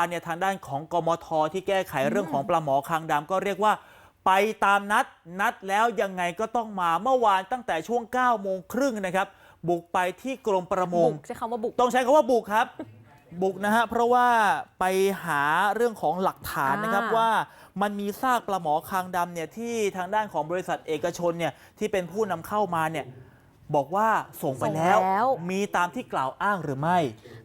านเนี่ยทางด้านของกมทที่แก้ไขเรื่องของปลาหมอคางดำก็เรียกว่า ไปตามนัดนัดแล้วยังไงก็ต้องมาเมื่อวานตั้งแต่ช่วง9โมงครึ่งนะครับ บุกไปที่กรมประมงบุกใช้คำว่าบุกต้องใช้คำว่าบุกครับ บุกนะฮะเพราะว่าไปหาเรื่องของหลักฐานนะครับอ่าว่ามันมีซากปลาหมอคางดำเนี่ยที่ทางด้านของบริษัทเอกชนเนี่ยที่เป็นผู้นำเข้ามาเนี่ย บอกว่าส่งไปแล้ว มีตามที่กล่าวอ้างหรือไม่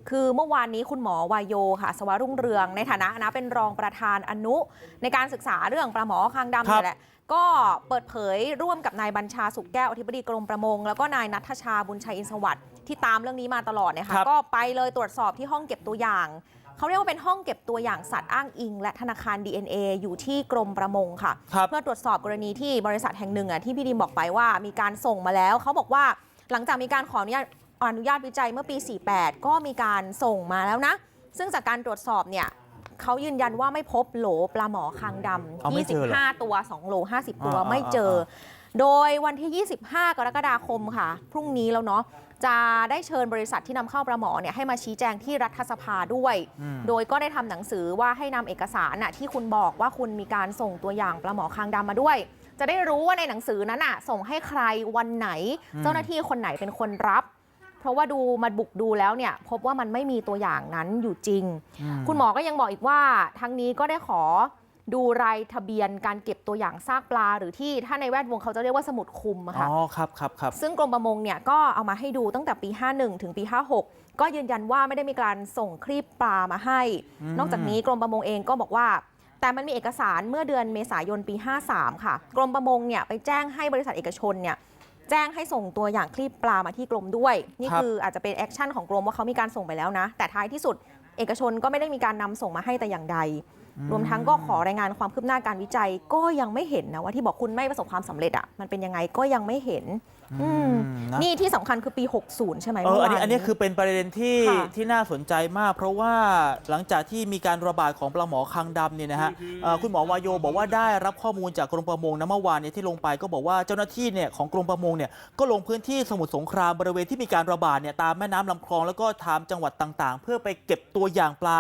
คือเมื่อวานนี้คุณหมอวายโยค่ะ สวรุ่งเรืองในฐานะนะเป็นรองประธานอนุ ในการศึกษาเรื่องปลาหมอคางดำครับเนี่ยแหละ ก็เปิดเผยร่วมกับนายบัญชาสุกแก้วอธิบดีกรมประมง แล้วก็นายนัทชาบุญชัยอินทร์สวัสดิ์ที่ตามเรื่องนี้มาตลอดเนี่ยครัค่ะบก็ไปเลยตรวจสอบที่ห้องเก็บตัวอย่าง เขาเรียกว่าเป็นห้องเก็บตัวอย่างสัตว์อ้างอิง และธนาคาร DNA อยู่ที่กรมประมงค่ะ ครับ เพื่อตรวจสอบกรณีที่บริษัทแห่งหนึ่งอะที่พี่ดิมบอกไปว่ามีการส่งมาแล้ว เขาบอกว่าหลังจากมีการขออนุญาตอนุญาตวิจัยเมื่อปี 48 ก็มีการส่งมาแล้วนะ ซึ่งจากการตรวจสอบเนี่ยเขายืนยันว่าไม่พบโหลปลาหมอคางดเอาไม่เจอเหรอำ25 ตัว 2 โหล 50 ตัวอ่าไม่เจออ่า โดยวันที่ 25 กรกฎาคมค่ะ พรุ่งนี้แล้วเนาะจะได้เชิญบริษัทที่นำเข้าปลาหมอเนี่ยให้มาชี้แจงที่รัฐสภาด้วยอืมโดยก็ได้ทำหนังสือว่าให้นำเอกสารน่ะที่คุณบอกว่าคุณมีการส่งตัวอย่างปลาหมอคางดำมาด้วย จะได้รู้ว่าในหนังสือนั้นน่ะส่งให้ใครวันไหนอืมเจ้าหน้าที่คนไหนเป็นคนรับเพราะว่าดูมาบุกดูแล้วเนี่ยพบว่ามันไม่มีตัวอย่างนั้นอยู่จริงอืมคุณหมอก็ยังบอกอีกว่าทั้งนี้ก็ได้ขอ ดูรายทะเบียนการเก็บตัวอย่างซากปลา หรือที่ถ้าในแวดวงเขาจะเรียกว่าสมุดคุมอะค่ะ อ๋อ ครับครับครับซึ่งกรมประมงเนี่ยก็เอามาให้ดูตั้งแต่ปี 51 ถึงปี 56 ก็ยืนยันว่าไม่ได้มีการส่งครีบปลามาให้อืมนอกจากนี้กรมประมงเองก็บอกว่า แต่มันมีเอกสารเมื่อเดือนเมษายนปี 53 ค่ะ กรมประมงเนี่ยไปแจ้งให้บริษัทเอกชนเนี่ยแจ้งให้ส่งตัวอย่างคลีบปลามาที่กรมด้วย นี่ครับคืออาจจะเป็นแอคชั่นของกรมว่าเขามีการส่งไปแล้วนะ แต่ท้ายที่สุดเอกชนก็ไม่ได้มีการนำส่งมาให้แต่อย่างใดรวมทั้งก็ขอรายงานความคืบหน้าการวิจัยก็ยังไม่เห็นนะว่าที่บอกคุณไม่ประสบความสำเร็จอะมันเป็นยังไงก็ยังไม่เห็นอืมนะนี่ที่สำคัญคือปี 60 ใช่ไหมเอออันนี้เมื่วาอันนี้คือเป็นประเด็นที่ค่ะที่น่าสนใจมาก เพราะว่าหลังจากที่มีการระบาดของปลาหมอคางดำเนี่ยนะฮะเอ่อคุณหมอวายโยบอกว่าได้รับข้อมูลจากกรมประมงนะเมื่อวานเนี่ยที่ลงไปก็บอกว่าเจ้าหน้าที่เนี่ยของกรมประมงเนี่ยก็ลงพื้นที่สมุทรสงครามบริเวณที่มีการระบาดเนี่ยตามแม่น้ำลำคลองแล้วก็ตามจังหวัดต่างๆ เพื่อไปเก็บตัวอย่างปลา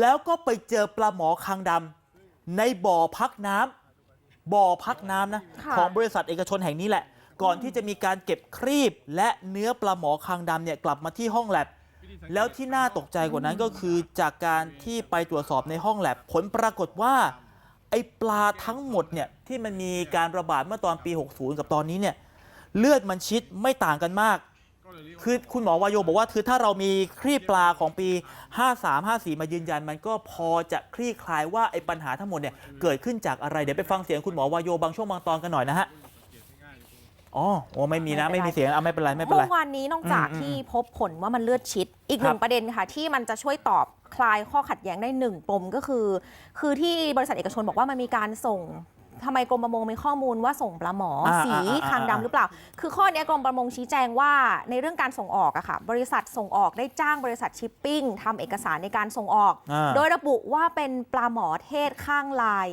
แล้วก็ไปเจอปลาหมอคางดำในบ่อพักน้ำบ่อพักน้ำนะค่ะของบริษัทเอกชนแห่งนี้แหละ ก่อนที่จะมีการเก็บครีบและเนื้อปลาหมอคางดำเนี่ยกลับมาที่ห้องแลบแล้วที่น่าตกใจกว่านั้นก็คือจากการที่ไปตรวจสอบในห้องแลบผลปรากฏว่าไอ้ปลาทั้งหมดเนี่ยที่มันมีการระบาดเมื่อตอนปี 60 กับตอนนี้เนี่ยเลือดมันชิดไม่ต่างกันมาก คือคุณหมอวายโยบอกว่าคือถ้าเรามีครีบปลาของปี 53 54 มายืนยัน มันก็พอจะคลี่คลายว่าไอ้ปัญหาทั้งหมดเนี่ยเกิดขึ้นจากอะไร เดี๋ยวไปฟังเสียงคุณหมอวายโยบางช่วงบางตอนกันหน่อยนะฮะอ๋อโอ้ไม่มีนะไม่มีเสียงเอาไม่เป็นไรไม่เป็นไร เมื่อวานนี้นอกจากอืมที่พบผลว่ามันเลือดชิด อีกครับหนึ่งประเด็นค่ะ ที่มันจะช่วยตอบคลายข้อขัดแย้งได้หนึ่งปมก็คือ คือที่บริษัทเอกชนบอกว่ามันมีการส่ง ทำไมกรมประมงมีข้อมูลว่าส่งปลาหมออาสีอ่าอ่าคางดำหรือเปล่า คือข้อเนี้ยกรมประมงชี้แจงว่าในเรื่องการส่งออกอะค่ะ บริษัทส่งออกได้จ้างบริษัทชิปปิ้งทำเอกสารในการส่งออก อ่า โดยระบุว่าเป็นปลาหมอเทศข้างลาย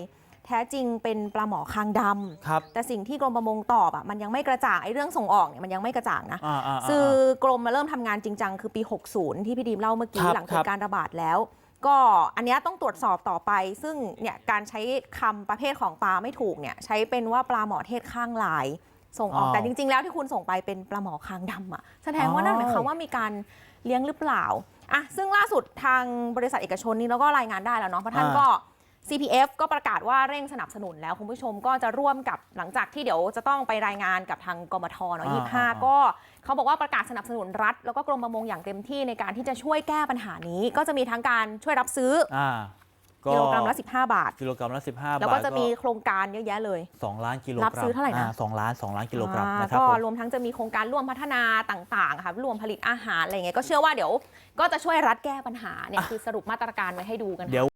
แท้จริงเป็นปลาหมอคางดำครับแต่สิ่งที่กรมประมงตอบอะมันยังไม่กระจ่างไอ้เรื่องส่งออกเนี่ยมันยังไม่กระจ่างนะ อ่าอ่าาสื่อกรมมาเริ่มทำงานจริงจังคือปี 60 ที่พี่ดีมเล่าเมื่อกี้ครับหลังคเกิรัดบการระบาดแล้ว ก็อันเนี้ยต้องตรวจสอบต่อไป ซึ่งเนี่ยการใช้คำประเภทของปลาไม่ถูกเนี่ยใช้เป็นว่าปลาหมอเทศข้างลาย ส่งออกแต่จริง ๆ แล้วที่คุณส่งไปเป็นปลาหมอคางดำอะแสดงว่านั่นหมายความว่ามีการเลี้ยงหรือเปล่าอะซึ่งล่าสุดทางบริษัทเอกชนนี่เราก็รายงานได้แล้วเนาะเพราะท่านอ่าก็ CPF ก็ประกาศว่าเร่งสนับสนุนแล้วคุณผู้ชมก็จะร่วมกับหลังจากที่เดี๋ยวจะต้องไปรายงานกับทางกมทเนาะอ่ายี่ห้าอ่าก็เขาบอกว่าประกาศสนับสนุนรัฐ แล้วก็กรมประมงอย่างเต็มที่ในการที่จะช่วยแก้ปัญหานี้ ก็จะมีทั้งการช่วยรับซื้ออ่ากิโลกรัมละ 15 บาท กิโลกรัมละ 15 บาท แล้วก็จะมีโครงการเยอะแยะเลยสองล้านกิโลกรัม รับซื้อเท่าไหร่นะสองล้านสองล้านกิโลกรัมอ่านะครับก็ผมรวมทั้งจะมีโครงการร่วมพัฒนาต่างๆ ค่ะ รวมผลิตอาหารอะไรอย่างเงี้ย ก็เชื่อว่าเดี๋ยว ก็จะช่วยรัฐแก้ปัญหาเนี่ยคือสรุปมาตรการไว้ให้ดูกันค่ะเดี๋ยว